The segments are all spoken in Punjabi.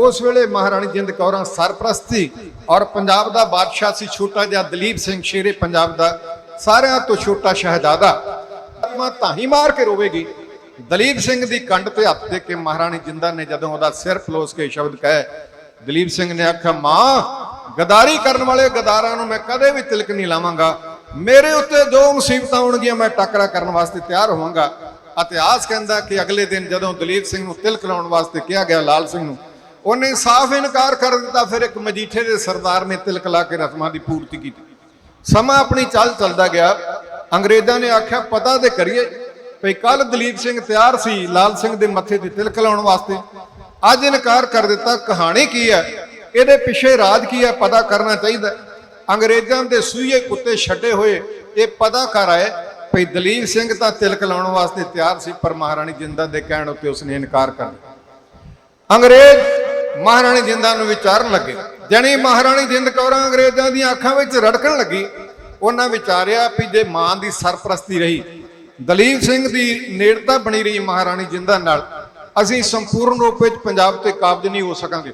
ਉਸ ਵੇਲੇ ਮਹਾਰਾਣੀ ਜਿੰਦ ਕੌਰਾਂ ਸਰਪ੍ਰਸਤੀ ਔਰ ਪੰਜਾਬ ਦਾ ਬਾਦਸ਼ਾਹ ਸੀ ਛੋਟਾ ਜਿਹਾ ਦਲੀਪ ਸਿੰਘ ਸ਼ੇਰੇ ਪੰਜਾਬ ਦਾ, ਸਾਰਿਆਂ ਤੋਂ ਛੋਟਾ ਸ਼ਹਿਜ਼ਾਦਾ। ਆਤਮਾ ਤਾਹੀ ਮਾਰ ਕੇ ਰੋਵੇਗੀ। ਦਲੀਪ ਸਿੰਘ ਦੀ ਕੰਡ ਤੇ ਹੱਥ ਦੇ ਕੇ ਮਹਾਰਾਣੀ ਜਿੰਦਾ ਨੇ ਜਦੋਂ ਉਹਦਾ ਸਿਰ ਫਲੋਸ ਕੇ ਸ਼ਬਦ ਕਹੇ, ਦਲੀਪ ਸਿੰਘ ਨੇ ਆਖਿਆ, ਮਾਂ, ਗਦਾਰੀ ਕਰਨ ਵਾਲੇ ਗਦਾਰਾਂ ਨੂੰ ਮੈਂ ਕਦੇ ਵੀ ਤਿਲਕ ਨਹੀਂ ਲਾਵਾਂਗਾ। ਮੇਰੇ ਉੱਤੇ ਦੋ ਮੁਸੀਬਤਾਂ ਆਉਣਗੀਆਂ, ਮੈਂ ਟੱਕਰਾ ਕਰਨ ਵਾਸਤੇ ਤਿਆਰ ਹੋਵਾਂਗਾ। ਇਤਿਹਾਸ ਕਹਿੰਦਾ ਕਿ ਅਗਲੇ ਦਿਨ ਜਦੋਂ ਦਲੀਪ ਸਿੰਘ ਨੂੰ ਤਿਲਕ ਲਾਉਣ ਵਾਸਤੇ ਕਿਹਾ ਗਿਆ, ਲਾਲ ਸਿੰਘ ਨੂੰ ਉਹਨੇ ਸਾਫ਼ ਇਨਕਾਰ ਕਰ ਦਿੱਤਾ, ਫਿਰ ਇੱਕ ਮਜੀਠੇ ਦੇ ਸਰਦਾਰ ਨੇ ਤਿਲਕ ਲਾ ਕੇ ਰਸਮਾਂ ਦੀ ਪੂਰਤੀ ਕੀਤੀ। ਸਮਾਂ ਆਪਣੀ ਚੱਲ ਚੱਲਦਾ ਗਿਆ। ਅੰਗਰੇਜ਼ਾਂ ਨੇ ਆਖਿਆ, ਪਤਾ ਤੇ ਕਰੀਏ ਭਈ ਕੱਲ ਦਲੀਪ ਸਿੰਘ ਤਿਆਰ ਸੀ, ਲਾਲ ਸਿੰਘ ਦੇ ਮੱਥੇ ਤੇ ਤਿਲਕ ਲਾਉਣ ਵਾਸਤੇ। ਅੱਜ ਇਨਕਾਰ ਕਰ ਦਿੱਤਾ। ਕਹਾਣੀ ਕੀ ਹੈ? ਇਹਦੇ ਪਿੱਛੇ ਰਾਜ ਕੀ ਹੈ? ਪਤਾ ਕਰਨਾ ਚਾਹੀਦਾ ਅੰਗਰੇਜ਼ਾਂ ਦੇ ਸੂਈਏ ਕੁੱਤੇ ਛੱਡੇ ਹੋਏ, ਇਹ ਪਤਾ ਕਰ ਆਏ ਭਈ ਦਲੀਪ ਸਿੰਘ ਤਾਂ ਤਿਲਕ ਲਾਉਣ ਵਾਸਤੇ ਤਿਆਰ ਸੀ, ਪਰ ਮਹਾਰਾਣੀ ਜਿੰਦਾ ਦੇ ਕਹਿਣ ਉੱਤੇ ਉਸਨੇ ਇਨਕਾਰ ਕਰ ਦਿੱਤਾ। ਅੰਗਰੇਜ਼ ਮਹਾਰਾਣੀ ਜਿੰਦਾਂ ਨੂੰ ਵਿਚਾਰਨ ਲੱਗੇ। ਜਣੀ ਮਹਾਰਾਣੀ ਜਿੰਦ ਕੌਰਾਂ ਅੰਗਰੇਜ਼ਾਂ ਦੀਆਂ ਅੱਖਾਂ ਵਿੱਚ ਰੜਕਣ ਲੱਗੀ। ਉਹਨਾਂ ਵਿਚਾਰਿਆ ਵੀ ਜੇ ਮਾਂ ਦੀ ਸਰਪ੍ਰਸਤੀ ਰਹੀ, ਦਲੀਪ ਸਿੰਘ ਦੀ ਨੇੜਤਾ ਬਣੀ ਰਹੀ ਮਹਾਰਾਣੀ ਜਿੰਦਾਂ ਨਾਲ, ਅਸੀਂ ਸੰਪੂਰਨ ਰੂਪ ਵਿੱਚ ਪੰਜਾਬ ਤੇ ਕਾਬਜ ਨਹੀਂ ਹੋ ਸਕਾਂਗੇ।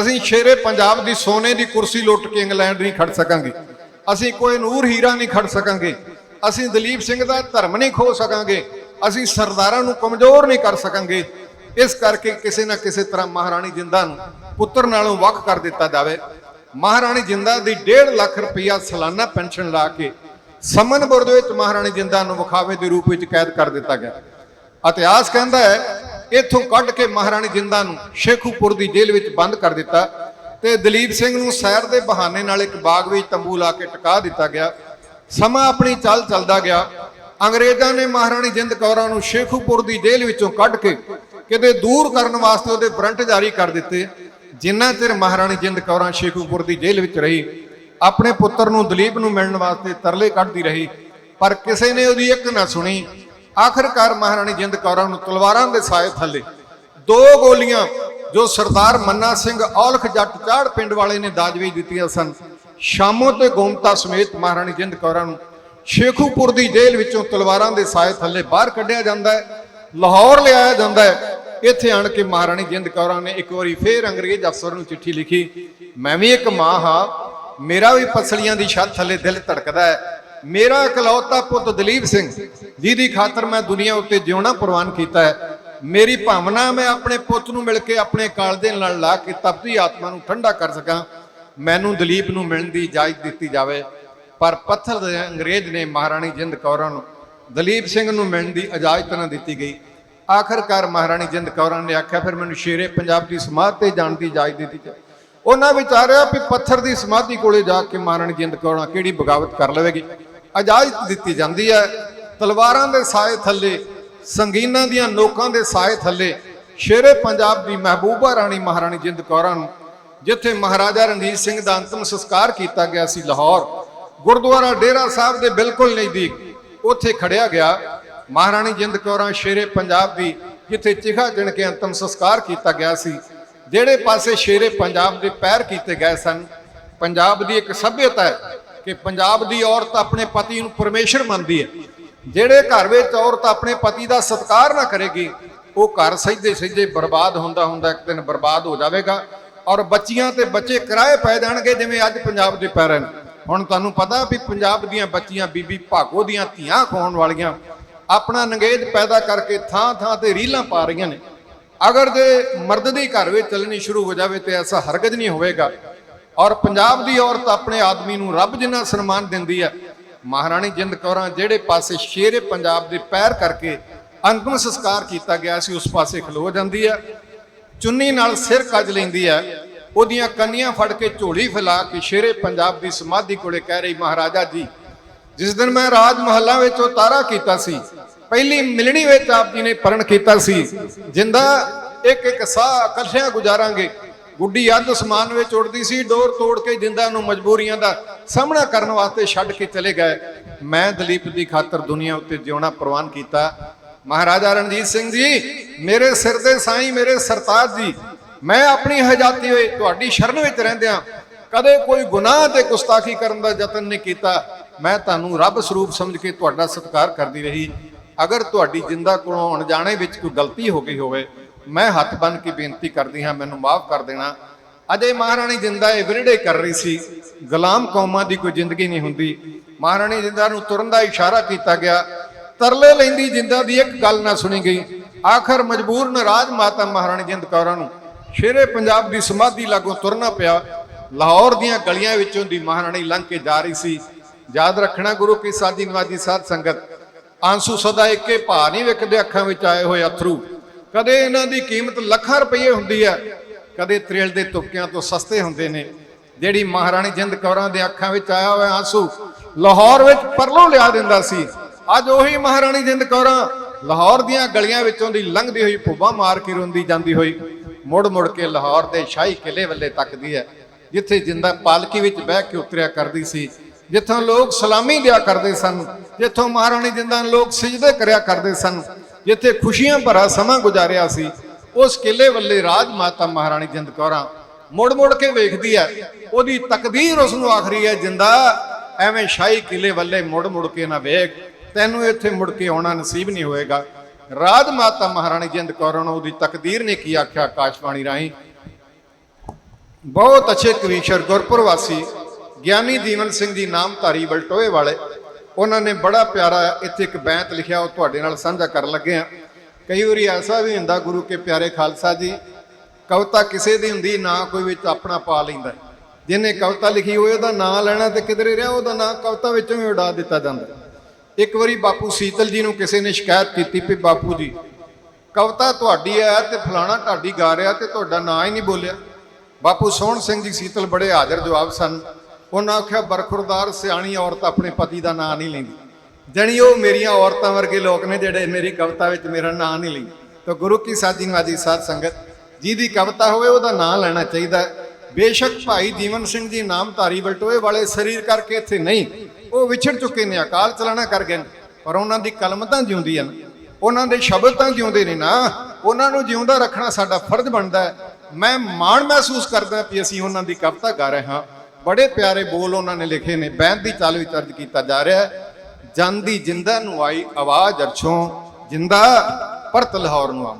ਅਸੀਂ ਸ਼ੇਰੇ ਪੰਜਾਬ ਦੀ ਸੋਨੇ ਦੀ ਕੁਰਸੀ ਲੁੱਟ ਕੇ ਇੰਗਲੈਂਡ ਨਹੀਂ ਖੜ ਸਕਾਂਗੇ। ਅਸੀਂ ਕੋਈ ਨੂਰ ਹੀਰਾ ਨਹੀਂ ਖੜ ਸਕਾਂਗੇ। ਅਸੀਂ ਦਲੀਪ ਸਿੰਘ ਦਾ ਧਰਮ ਨਹੀਂ ਖੋ ਸਕਾਂਗੇ। ਅਸੀਂ ਸਰਦਾਰਾਂ ਨੂੰ ਕਮਜ਼ੋਰ ਨਹੀਂ ਕਰ ਸਕਾਂਗੇ। ਇਸ ਕਰਕੇ ਕਿਸੇ ਨਾ ਕਿਸੇ ਤਰ੍ਹਾਂ ਮਹਾਰਾਣੀ ਜਿੰਦਾ ਨੂੰ ਪੁੱਤਰ ਨਾਲੋਂ ਵੱਖ ਕਰ ਦਿੱਤਾ ਜਾਵੇ। ਮਹਾਰਾਣੀ ਜਿੰਦਾ ਦੀ 1.5 ਲੱਖ ਰੁਪਇਆ ਸਾਲਾਨਾ ਪੈਨਸ਼ਨ ਲਾ ਕੇ ਸਮਨਪੁਰ ਦੇ ਵਿੱਚ ਮਹਾਰਾਣੀ ਜਿੰਦਾ ਨੂੰ ਵਿਖਾਵੇ ਦੇ ਰੂਪ ਵਿੱਚ ਕੈਦ ਕਰ ਦਿੱਤਾ ਗਿਆ। ਇਤਿਹਾਸ ਕਹਿੰਦਾ ਹੈ, ਇੱਥੋਂ ਕੱਢ ਕੇ ਮਹਾਰਾਣੀ ਜਿੰਦਾ ਨੂੰ ਸ਼ੇਖੂਪੁਰ ਦੀ ਜੇਲ੍ਹ ਵਿੱਚ ਬੰਦ ਕਰ ਦਿੱਤਾ ਤੇ ਦਲੀਪ ਸਿੰਘ ਨੂੰ ਸੈਰ ਦੇ ਬਹਾਨੇ ਨਾਲ ਇੱਕ ਬਾਗ ਵਿੱਚ ਤੰਬੂ ਲਾ ਕੇ ਟਿਕਾ ਦਿੱਤਾ ਗਿਆ। ਸਮਾਂ ਆਪਣੀ ਚੱਲ ਚੱਲਦਾ ਗਿਆ। ਅੰਗਰੇਜ਼ਾਂ ਨੇ ਮਹਾਰਾਣੀ ਜਿੰਦ ਕੌਰਾਂ ਨੂੰ ਸ਼ੇਖੂਪੁਰ ਦੀ ਜੇਲ੍ਹ ਵਿੱਚੋਂ ਕੱਢ ਕੇ ਕਿਤੇ ਦੂਰ ਕਰਨ ਵਾਸਤੇ ਉਹਦੇ ਵਾਰੰਟ ਜਾਰੀ ਕਰ ਦਿੱਤੇ। ਜਿੰਨਾ ਚਿਰ ਮਹਾਰਾਣੀ ਜਿੰਦ ਕੌਰਾਂ ਸ਼ੇਖੂਪੁਰ ਦੀ ਜੇਲ੍ਹ ਵਿੱਚ ਰਹੀ, ਆਪਣੇ ਪੁੱਤਰ ਨੂੰ ਦਲੀਪ ਨੂੰ ਮਿਲਣ ਵਾਸਤੇ ਤਰਲੇ ਕੱਢਦੀ ਰਹੀ, ਪਰ ਕਿਸੇ ਨੇ ਉਹਦੀ ਇੱਕ ਨਾ ਸੁਣੀ। ਆਖਰਕਾਰ ਮਹਾਰਾਣੀ ਜਿੰਦ ਕੌਰਾਂ ਨੂੰ ਤਲਵਾਰਾਂ ਦੇ ਸਾਏ ਥੱਲੇ ਦੋ ਗੋਲੀਆਂ, ਜੋ ਸਰਦਾਰ ਮੰਨਾ ਸਿੰਘ ਔਲਖ ਜੱਟ ਚਾੜ ਪਿੰਡ ਵਾਲੇ ਨੇ ਦਾਜ ਦਿੱਤੀਆਂ ਸਨ। ਸ਼ਾਮੋ ਤੇ ਗੋਮਤਾ ਸਮੇਤ ਮਹਾਰਾਣੀ ਜਿੰਦ ਕੌਰਾਂ ਨੂੰ ਸ਼ੇਖੂਪੁਰ ਦੀ ਜੇਲ੍ਹ ਵਿੱਚੋਂ ਤਲਵਾਰਾਂ ਦੇ ਸਾਏ ਥੱਲੇ ਬਾਹਰ ਕੱਢਿਆ ਜਾਂਦਾ ਹੈ, ਲਾਹੌਰ ਲਿਆਇਆ ਜਾਂਦਾ ਹੈ। ਇੱਥੇ ਆਣ ਕੇ ਮਹਾਰਾਣੀ ਜਿੰਦ ਕੌਰਾਂ ਨੇ ਇੱਕ ਵਾਰੀ ਫੇਰ ਅੰਗਰੇਜ਼ ਅਫਸਰ ਨੂੰ ਚਿੱਠੀ ਲਿਖੀ, ਮੈਂ ਵੀ ਇੱਕ ਮਾਂ ਹਾਂ, ਮੇਰਾ ਵੀ ਪਸਲੀਆਂ ਦੀ ਛੱਤ ਥੱਲੇ ਦਿਲ ਧੜਕਦਾ ਹੈ। ਮੇਰਾ ਇਕਲੌਤਾ ਪੁੱਤ ਦਲੀਪ ਸਿੰਘ, ਜਿਹਦੀ ਖਾਤਰ ਮੈਂ ਦੁਨੀਆ ਉੱਤੇ ਜਿਉਣਾ ਪ੍ਰਵਾਨ ਕੀਤਾ ਹੈ। ਮੇਰੀ ਭਾਵਨਾ ਮੈਂ ਆਪਣੇ ਪੁੱਤ ਨੂੰ ਮਿਲ ਕੇ ਆਪਣੇ ਕਾਲਜੇ ਨਾਲ ਲਾ ਕੇ ਤਪਦੀ ਆਤਮਾ ਨੂੰ ਠੰਡਾ ਕਰ ਸਕਾਂ। ਮੈਨੂੰ ਦਲੀਪ ਨੂੰ ਮਿਲਣ ਦੀ ਇਜਾਜ਼ਤ ਦਿੱਤੀ ਜਾਵੇ। ਪਰ ਪੱਥਰ ਦੇ ਅੰਗਰੇਜ਼ ਨੇ ਮਹਾਰਾਣੀ ਜਿੰਦ ਕੌਰਾਂ ਨੂੰ ਦਲੀਪ ਸਿੰਘ ਨੂੰ ਮਿਲਣ ਦੀ ਇਜਾਜ਼ਤ ਨਾ ਦਿੱਤੀ ਗਈ। ਆਖਰਕਾਰ ਮਹਾਰਾਣੀ ਜਿੰਦ ਕੌਰਾਂ ਨੇ ਆਖਿਆ, ਫਿਰ ਮੈਨੂੰ ਸ਼ੇਰੇ ਪੰਜਾਬ ਦੀ ਸਮਾਧ ਤੇ ਜਾਣ ਦੀ ਇਜਾਜ਼ਤ ਦਿੱਤੀ ਜਾਵੇ ਉਹਨਾਂ ਵਿਚਾਰਿਆ ਵੀ ਪੱਥਰ ਦੀ ਸਮਾਧੀ ਕੋਲੇ ਜਾ ਕੇ ਮਹਾਰਾਣੀ ਜਿੰਦ ਕੌਰਾਂ ਕਿਹੜੀ ਬਗਾਵਤ ਕਰ ਲਵੇਗੀ? ਇਜਾਜ਼ਤ ਦਿੱਤੀ ਜਾਂਦੀ ਹੈ। ਤਲਵਾਰਾਂ ਦੇ ਸਾਏ ਥੱਲੇ, ਸੰਗੀਨਾਂ ਦੀਆਂ ਨੋਕਾਂ ਦੇ ਸਾਏ ਥੱਲੇ, ਸ਼ੇਰੇ ਪੰਜਾਬ ਦੀ ਮਹਿਬੂਬਾ ਰਾਣੀ ਮਹਾਰਾਣੀ ਜਿੰਦ ਕੌਰਾਂ ਨੂੰ, ਜਿੱਥੇ ਮਹਾਰਾਜਾ ਰਣਜੀਤ ਸਿੰਘ ਦਾ ਅੰਤਮ ਸੰਸਕਾਰ ਕੀਤਾ ਗਿਆ ਸੀ ਲਾਹੌਰ, ਗੁਰਦੁਆਰਾ ਡੇਰਾ ਸਾਹਿਬ ਦੇ ਬਿਲਕੁਲ ਨਜ਼ਦੀਕ, ਉੱਥੇ ਖੜਿਆ ਗਿਆ। ਮਹਾਰਾਣੀ ਜਿੰਦ ਕੌਰਾਂ ਸ਼ੇਰੇ ਪੰਜਾਬ ਦੀ, ਜਿੱਥੇ ਚਿਖਾ ਜਿਣ ਕੇ ਅੰਤਮ ਸੰਸਕਾਰ ਕੀਤਾ ਗਿਆ ਸੀ, ਜਿਹੜੇ ਪਾਸੇ ਸ਼ੇਰੇ ਪੰਜਾਬ ਦੇ ਪੈਰ ਕੀਤੇ ਗਏ ਸਨ, ਪੰਜਾਬ ਦੀ ਇੱਕ ਸਭਿਅਤਾ ਹੈ ਕਿ ਪੰਜਾਬ ਦੀ ਔਰਤ ਆਪਣੇ ਪਤੀ ਨੂੰ ਪਰਮੇਸ਼ਰ ਮੰਨਦੀ ਹੈ। ਜਿਹੜੇ ਘਰ ਵਿੱਚ ਔਰਤ ਆਪਣੇ ਪਤੀ ਦਾ ਸਤਿਕਾਰ ਨਾ ਕਰੇਗੀ, ਉਹ ਘਰ ਸਹਿਜੇ ਸਹਿਜੇ ਬਰਬਾਦ ਹੁੰਦਾ ਹੁੰਦਾ ਇੱਕ ਦਿਨ ਬਰਬਾਦ ਹੋ ਜਾਵੇਗਾ ਔਰ ਬੱਚੀਆਂ ਤੇ ਬੱਚੇ ਕਿਰਾਏ ਪੈ ਜਾਣਗੇ ਜਿਵੇਂ ਅੱਜ ਪੰਜਾਬ ਦੇ ਪੈ ਰਹੇ ਨੇ ਹੁਣ ਤੁਹਾਨੂੰ ਪਤਾ ਵੀ ਪੰਜਾਬ ਦੀਆਂ ਬੱਚੀਆਂ ਬੀਬੀ ਭਾਗੋ ਦੀਆਂ ਧੀਆਂ ਖਾਉਣ ਵਾਲੀਆਂ ਆਪਣਾ ਨੰਗੇਜ ਪੈਦਾ ਕਰਕੇ ਥਾਂ ਥਾਂ ਤੇ ਰੀਲਾਂ ਪਾ ਰਹੀਆਂ ਨੇ। ਅਗਰ ਜੇ ਮਰਦ ਦੀ ਘਰ ਵਿੱਚ ਚੱਲਣੀ ਸ਼ੁਰੂ ਹੋ ਜਾਵੇ ਤੇ ਐਸਾ ਹਰਗਜ਼ ਨਹੀਂ ਹੋਵੇਗਾ। ਔਰ ਪੰਜਾਬ ਦੀ ਔਰਤ ਆਪਣੇ ਆਦਮੀ ਨੂੰ ਰੱਬ ਜਿੰਨਾ ਸਨਮਾਨ ਦਿੰਦੀ ਹੈ ਮਹਾਰਾਣੀ ਜਿੰਦ ਕੌਰਾਂ ਜਿਹੜੇ ਪਾਸੇ ਸ਼ੇਰੇ ਪੰਜਾਬ ਦੇ ਪੈਰ ਕਰਕੇ ਅੰਤਮ ਸੰਸਕਾਰ ਕੀਤਾ ਗਿਆ ਸੀ, ਉਸ ਪਾਸੇ ਖਲੋ ਜਾਂਦੀ ਹੈ ਚੁੰਨੀ ਨਾਲ ਸਿਰ ਕੱਜ ਲੈਂਦੀ ਹੈ ਉਹਦੀਆਂ ਕੰਨੀਆਂ ਫੜ ਕੇ ਝੋਲੀ ਫੈਲਾ ਕੇ ਸ਼ੇਰੇ ਪੰਜਾਬ ਦੀ ਸਮਾਧੀ ਕੋਲੇ ਕਹਿ ਰਹੀ ਮਹਾਰਾਜਾ ਜੀ ਜਿਸ ਦਿਨ ਮੈਂ ਰਾਜ ਮਹੱਲਾ ਵਿੱਚ ਉਤਾਰਾ ਕੀਤਾ ਸੀ, ਪਹਿਲੀ ਮਿਲਣੀ ਵਿੱਚ ਆਪ ਜੀ ਨੇ ਪਰਣ ਕੀਤਾ ਸੀ, ਜਿੰਦਾ ਇੱਕ ਇੱਕ ਸਾਹ ਇਕੱਠਿਆਂ ਗੁਜ਼ਾਰਾਂਗੇ। ਗੁੱਡੀ ਅੱਧ ਸਮਾਨ ਵਿੱਚ ਉੜਦੀ ਸੀ, ਡੋਰ ਤੋੜ ਕੇ ਜਿੰਦਾ ਨੂੰ ਮਜਬੂਰੀਆਂ ਦਾ ਸਾਹਮਣਾ ਕਰਨ ਵਾਸਤੇ ਛੱਡ ਕੇ ਚਲੇ ਗਏ। ਮੈਂ ਦਲੀਪ ਦੀ ਖਾਤਰ ਦੁਨੀਆ ਉੱਤੇ ਜਿਉਣਾ ਪ੍ਰਵਾਨ ਕੀਤਾ। ਮਹਾਰਾਜਾ ਰਣਜੀਤ ਸਿੰਘ ਜੀ, ਮੇਰੇ ਸਿਰ ਦੇ ਸਾਈਂ ਮੇਰੇ ਸਰਤਾਜ ਜੀ, ਮੈਂ ਆਪਣੀ ਹਜਾਤੀ ਹੋਏ ਤੁਹਾਡੀ ਸ਼ਰਨ ਵਿੱਚ ਰਹਿੰਦਿਆਂ ਕਦੇ ਕੋਈ ਗੁਨਾਹ ਤੇ ਗੁਸਤਾਖੀ ਕਰਨ ਦਾ ਯਤਨ ਨਹੀਂ ਕੀਤਾ। ਮੈਂ ਤੁਹਾਨੂੰ ਰੱਬ ਸਰੂਪ ਸਮਝ ਕੇ ਤੁਹਾਡਾ ਸਤਿਕਾਰ ਕਰਦੀ ਰਹੀ। ਅਗਰ ਤੁਹਾਡੀ ਜਿੰਦਾ ਕੋਲੋਂ ਅਣਜਾਣੇ ਵਿੱਚ ਕੋਈ ਗਲਤੀ ਹੋ ਗਈ ਹੋਵੇ, ਮੈਂ ਹੱਥ ਬੰਨ ਕੇ ਬੇਨਤੀ ਕਰਦੀ ਹਾਂ, ਮੈਨੂੰ ਮਾਫ ਕਰ ਦੇਣਾ। ਅਜੇ ਮਹਾਰਾਣੀ ਜਿੰਦਾ ਇਹ ਐਵਰੀਡੇ ਕਰ ਰਹੀ ਸੀ। ਗੁਲਾਮ ਕੌਮਾਂ ਦੀ ਕੋਈ ਜ਼ਿੰਦਗੀ ਨਹੀਂ ਹੁੰਦੀ। ਮਹਾਰਾਣੀ ਜਿੰਦਾ ਨੂੰ ਤੁਰਨ ਦਾ ਇਸ਼ਾਰਾ ਕੀਤਾ ਗਿਆ। ਤਰਲੇ ਲੈਂਦੀ ਜਿੰਦਾ ਦੀ ਇੱਕ ਗੱਲ ਨਾ ਸੁਣੀ ਗਈ। ਆਖਰ ਮਜਬੂਰ ਨਾਰਾਜ਼ ਮਾਤਾ ਮਹਾਰਾਣੀ ਜਿੰਦ ਕੌਰਾਂ ਨੂੰ। ਸ਼ੇਰੇ ਪੰਜਾਬ ਦੀ ਸਮਾਧੀ ਲਾਗੋਂ ਤੁਰਨਾ ਪਿਆ। ਲਾਹੌਰ ਦੀਆਂ ਗਲੀਆਂ ਵਿੱਚੋਂ ਦੀ ਮਹਾਰਾਣੀ ਲੰਘ ਕੇ ਜਾ ਰਹੀ ਸੀ। ਯਾਦ ਰੱਖਣਾ ਗੁਰੂ ਕੀ ਸਾਜੀ ਨਵਾਜੀ ਸਾਧ ਸੰਗਤ। ਆਂਸੂ ਸਦਾ ਇੱਕੇ ਭਾ ਨਹੀਂ ਵਿਕਦੇ ਅੱਖਾਂ ਵਿੱਚ ਆਏ ਹੋਏ ਅਥਰੂ। ਕਦੇ ਇਹਨਾਂ ਦੀ ਕੀਮਤ ਲੱਖਾਂ ਰੁਪਏ ਹੁੰਦੀ ਹੈ, ਕਦੇ ਤ੍ਰੇਲ ਦੇ ਤੁਕਿਆਂ ਤੋਂ ਸਸਤੇ ਹੁੰਦੇ ਨੇ। ਜਿਹੜੀ ਮਹਾਰਾਣੀ ਜਿੰਦ ਕੌਰਾਂ ਦੇ ਅੱਖਾਂ ਵਿੱਚ ਆਇਆ ਹੋਇਆ ਆਂਸੂ ਲਾਹੌਰ ਵਿੱਚ ਪਰਲੋਂ ਲਿਆ ਦਿੰਦਾ ਸੀ। ਅੱਜ ਉਹੀ ਮਹਾਰਾਣੀ ਜਿੰਦ ਕੌਰਾਂ ਲਾਹੌਰ ਦੀਆਂ ਗਲੀਆਂ ਵਿੱਚੋਂ ਦੀ ਲੰਘਦੀ ਹੋਈ ਭੁੱਬਾਂ ਮਾਰ ਕੇ ਰੋਂਦੀ ਜਾਂਦੀ ਹੋਈ, ਮੁੜ ਮੁੜ ਕੇ ਲਾਹੌਰ ਦੇ ਸ਼ਾਹੀ ਕਿਲੇ ਵੱਲੇ ਤੱਕਦੀ ਹੈ, ਜਿੱਥੇ ਜਿੰਦਾ ਪਾਲਕੀ ਵਿੱਚ ਬਹਿ ਕੇ ਉਤਰਿਆ ਕਰਦੀ ਸੀ। ਜਿੱਥੋਂ ਲੋਕ ਸਲਾਮੀ ਦਿਆ ਕਰਦੇ ਸਨ, ਜਿੱਥੋਂ ਮਹਾਰਾਣੀ ਜਿੰਦਾਂ ਲੋਕ ਸਜਦੇ ਕਰਿਆ ਕਰਦੇ ਸਨ, ਜਿੱਥੇ ਖੁਸ਼ੀਆਂ ਭਰਾ ਸਮਾਂ ਗੁਜ਼ਾਰਿਆ ਸੀ, ਉਸ ਕਿਲੇ ਵੱਲੇ ਰਾਜ ਮਾਤਾ ਮਹਾਰਾਣੀ ਜਿੰਦ ਕੌਰਾਂ ਮੁੜ ਮੁੜ ਕੇ ਵੇਖਦੀ ਹੈ, ਉਹਦੀ ਤਕਦੀਰ ਉਸ ਨੂੰ ਆਖਰੀ ਹੈ, ਜਿੰਦਾ ਐਵੇਂ ਸ਼ਾਹੀ ਕਿਲੇ ਵੱਲੇ ਮੁੜ ਮੁੜ ਕੇ ਨਾ ਵੇਖ, ਤੈਨੂੰ ਇੱਥੇ ਮੁੜ ਕੇ ਆਉਣਾ ਨਸੀਬ ਨਹੀਂ ਹੋਏਗਾ। ਰਾਜ ਮਾਤਾ ਮਹਾਰਾਣੀ ਜਿੰਦ ਕੌਰਾਂ ਨੂੰ ਉਹਦੀ ਤਕਦੀਰ ਨੇ ਕੀ ਆਖਿਆ ਆਕਾਸ਼ਵਾਣੀ ਰਾਹੀਂ? ਬਹੁਤ ਅੱਛੇ ਕਵੀਸ਼ਰ ਗੁਰਪੁਰ ਵਾਸੀ ਗਿਆਨੀ ਜੀਵਨ ਸਿੰਘ ਜੀ ਨਾਮਧਾਰੀ ਬਲਟੋਏ ਵਾਲੇ, ਉਹਨਾਂ ਨੇ ਬੜਾ ਪਿਆਰਾ ਇੱਥੇ ਇੱਕ ਬੈਂਤ ਲਿਖਿਆ, ਉਹ ਤੁਹਾਡੇ ਨਾਲ ਸਾਂਝਾ ਕਰਨ ਲੱਗੇ ਆ ਕਈ ਵਾਰੀ ਐਸਾ ਵੀ ਹੁੰਦਾ ਗੁਰੂ ਕੇ ਪਿਆਰੇ ਖਾਲਸਾ ਜੀ, ਕਵਿਤਾ ਕਿਸੇ ਦੀ ਹੁੰਦੀ, ਨਾ ਕੋਈ ਵਿੱਚ ਆਪਣਾ ਪਾ ਲੈਂਦਾ। ਜਿਹਨੇ ਕਵਿਤਾ ਲਿਖੀ ਹੋਏ, ਉਹਦਾ ਨਾਂ ਲੈਣਾ ਤੇ ਕਿਧਰੇ ਰਿਹਾ, ਉਹਦਾ ਨਾਂ ਕਵਿਤਾ ਵਿੱਚੋਂ ਹੀ ਉਡਾ ਦਿੱਤਾ ਜਾਂਦਾ। ਇੱਕ ਵਾਰੀ ਬਾਪੂ ਸੀਤਲ ਜੀ ਨੂੰ ਕਿਸੇ ਨੇ ਸ਼ਿਕਾਇਤ ਕੀਤੀ ਵੀ ਬਾਪੂ ਜੀ, ਕਵਿਤਾ ਤੁਹਾਡੀ ਹੈ ਤੇ ਫਲਾਣਾ ਢਾਡੀ ਗਾ ਰਿਹਾ ਤੇ ਤੁਹਾਡਾ ਨਾਂ ਹੀ ਨਹੀਂ ਬੋਲਿਆ। ਬਾਪੂ ਸੋਹਣ ਸਿੰਘ ਜੀ ਸੀਤਲ ਬੜੇ ਹਾਜ਼ਰ ਜਵਾਬ ਸਨ। ਉਹਨਾਂ ਆਖਿਆ, ਬਰਖੁਰਦਾਰ ਸਿਆਣੀ ਔਰਤ ਆਪਣੇ ਪਤੀ ਦਾ ਨਾਂ ਨਹੀਂ ਲੈਂਦੀ। ਜਣੀ ਉਹ ਮੇਰੀਆਂ ਔਰਤਾਂ ਵਰਗੇ ਲੋਕ ਨੇ ਜਿਹੜੇ ਮੇਰੀ ਕਵਿਤਾ ਵਿੱਚ ਮੇਰਾ ਨਾਂ ਨਹੀਂ ਲੈਂਦੇ। ਤਾਂ ਗੁਰੂ ਕੀ ਸਾਜੀ ਨਵਾਜੀ ਸਾਧ ਸੰਗਤ, ਜਿਹਦੀ ਕਵਿਤਾ ਹੋਵੇ ਉਹਦਾ ਨਾਂ ਲੈਣਾ ਚਾਹੀਦਾ ਬੇਸ਼ੱਕ ਭਾਈ ਜੀਵਨ ਸਿੰਘ ਜੀ ਨਾਮਧਾਰੀ ਬਲਟੋਏ ਵਾਲੇ ਸਰੀਰ ਕਰਕੇ ਇੱਥੇ ਨਹੀਂ, ਉਹ ਵਿਛੜ ਚੁੱਕੇ ਨੇ, ਅਕਾਲ ਚਲਾਣਾ ਕਰ ਗਏ ਨੇ। ਪਰ ਉਹਨਾਂ ਦੀ ਕਲਮ ਤਾਂ ਜਿਉਂਦੀ ਹਨ। ਉਹਨਾਂ ਦੇ ਸ਼ਬਦ ਤਾਂ ਜਿਉਂਦੇ ਨੇ ਨਾ, ਉਹਨਾਂ ਨੂੰ ਜਿਉਂਦਾ ਰੱਖਣਾ ਸਾਡਾ ਫਰਜ਼ ਬਣਦਾ ਹੈ। ਮੈਂ ਮਾਣ ਮਹਿਸੂਸ ਕਰਦਾ ਕਿ ਅਸੀਂ ਉਹਨਾਂ ਦੀ ਕਵਿਤਾ ਗਾ ਰਹੇ ਹਾਂ। ਬੜੇ ਪਿਆਰੇ ਬੋਲ ਉਹਨਾਂ ਨੇ ਲਿਖੇ ਨੇ ਬੈਂਤ ਦੀ ਚਾਲ ਵਿੱਚ ਅਰਜ ਕੀਤਾ ਜਾ ਰਿਹਾ ਹੈ। ਜਾਂਦੀ ਜਿੰਦਾ ਨੂੰ ਆਈ ਆਵਾਜ਼ ਅਰਸ਼ੋਂ ਜਿੰਦਾ ਪਰਤ ਲਾਹੌਰ ਨੂੰ ਆ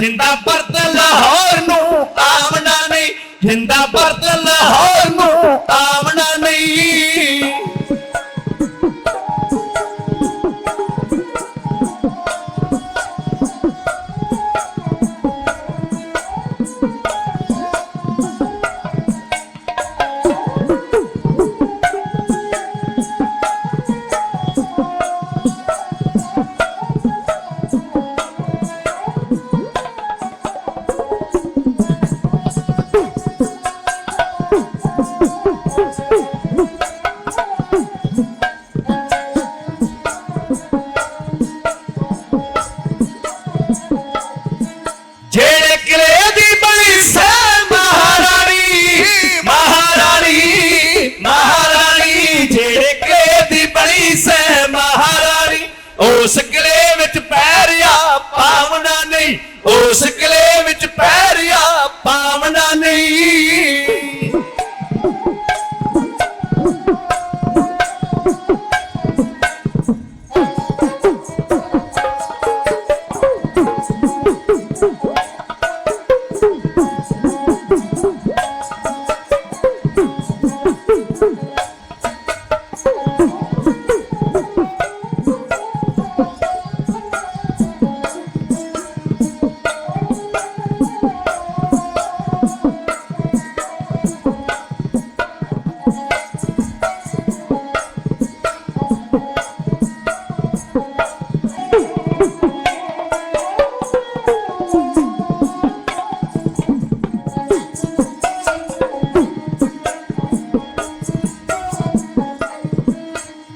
ਜਿੰਦਾ ਪਰਤ ਲਾਹੌਰ ਨੂੰ ਆਮਣਾ ਨਹੀਂ। ਜਿੰਦਾ ਪਰਤ ਲਾਹੌਰ ਨੂੰ ਆਮਣਾ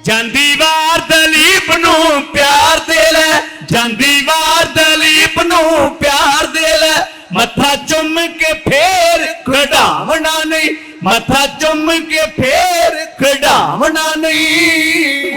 ਜਾਂਦੀ ਵਾਰ ਦਲੀਪ ਨੂੰ ਪਿਆਰ ਦੇ ਲੈ, ਜਾਂਦੀ ਵਾਰ ਦਲੀਪ ਨੂੰ ਪਿਆਰ ਦੇ ਲੈ। ਮੱਥਾ ਚੁੰਮ ਕੇ ਫੇਰ ਖੜਾਵਣਾ ਨਹੀਂ, ਮੱਥਾ ਚੁੰਮ ਕੇ ਫੇਰ ਖੜਾਵਣਾ ਨਹੀਂ।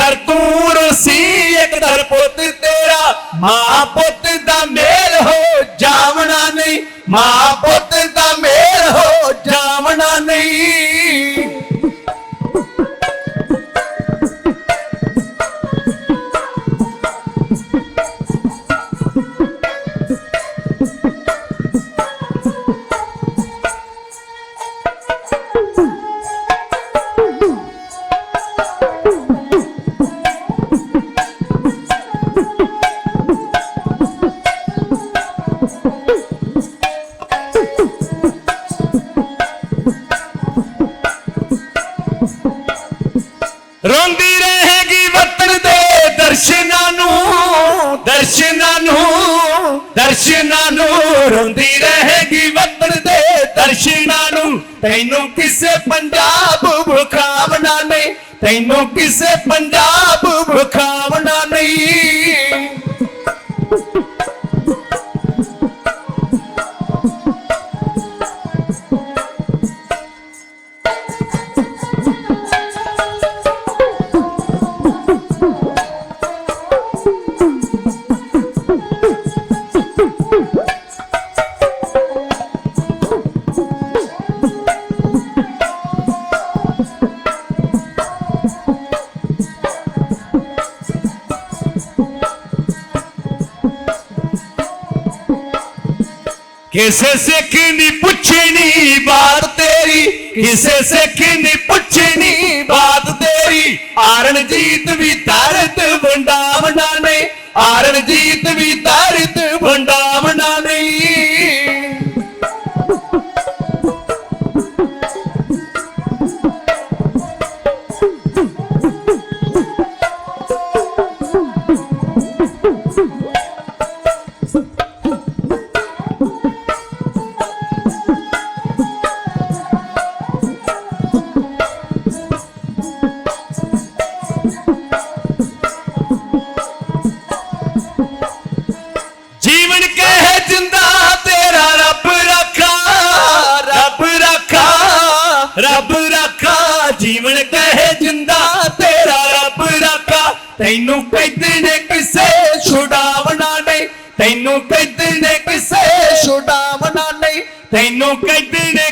ਇੱਕ ਦਰ ਤੂਰ ਸੀ ਇੱਕ ਦਰ ਪੁੱਤ ਤੇਰਾ। ਮਾਂ ਪੁੱਤ ਦਾ ਮੇਲ ਹੋ ਜਾਵਣਾ ਨਹੀਂ। ਮਾਂ ਪੁੱਤ ਤੈਨੂੰ ਕਿਸੇ ਪੰਜਾਬ ਬੁਖਾਵਣਾ ਨਹੀਂ ਤੈਨੂੰ ਕਿਸੇ ਪੰਜਾਬ ਬੁਖਾਵਣਾ ਨਹੀਂ। ਕਿਸੇ ਸਿੱਖ ਦੀ ਪੁੱਛਣੀ ਬਾਤ ਤੇਰੀ, ਕਿਸੇ ਸਿੱਖ ਦੀ ਪੁੱਛਣੀ ਬਾਤ ਤੇਰੀ। ਆਰਣਜੀਤ ਵੀ ਦਰਦ ਵੰਡਾ ਨੇ ਆਰਣਜੀਤ ਵੀ ਦਰਦ ਵੰਡਾ ਤੈਨੂੰ ਕਹਿੰਦੇ ਨੇ ਕਿਸੇ ਛੁਡਾਵਣਾ ਨਹੀਂ। ਤੈਨੂੰ ਕਹਿੰਦੇ ਨੇ ਕਿਸੇ ਛੁਡਾਵਣਾ ਨਹੀਂ। ਤੈਨੂੰ ਕਹਿੰਦੇ ਨੇ